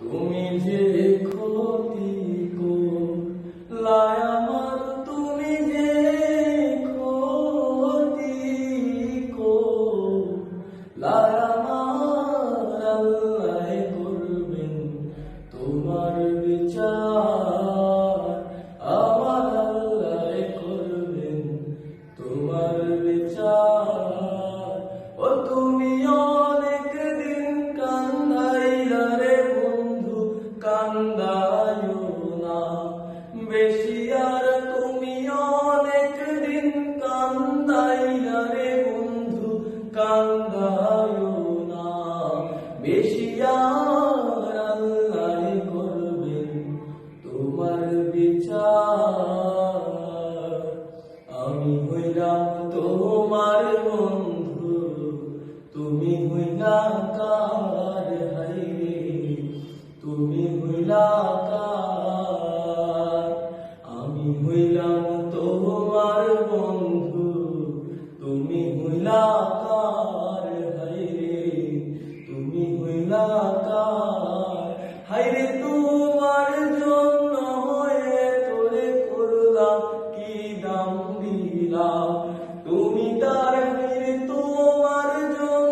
তুমি যে ক্ষতি তুমি যে আমার করবেন তোমার বিচার। আর তুমি দিন কান্দাইলা রে বন্ধু কান্দায় না। বেশি আর আল্লাহ তোমার বিচার। আমি হইলাম তোমার বন্ধু, তুমি হইলা কার হাইরে তুমি হইলা কার হইলা কার হাইরে তুমি হইলা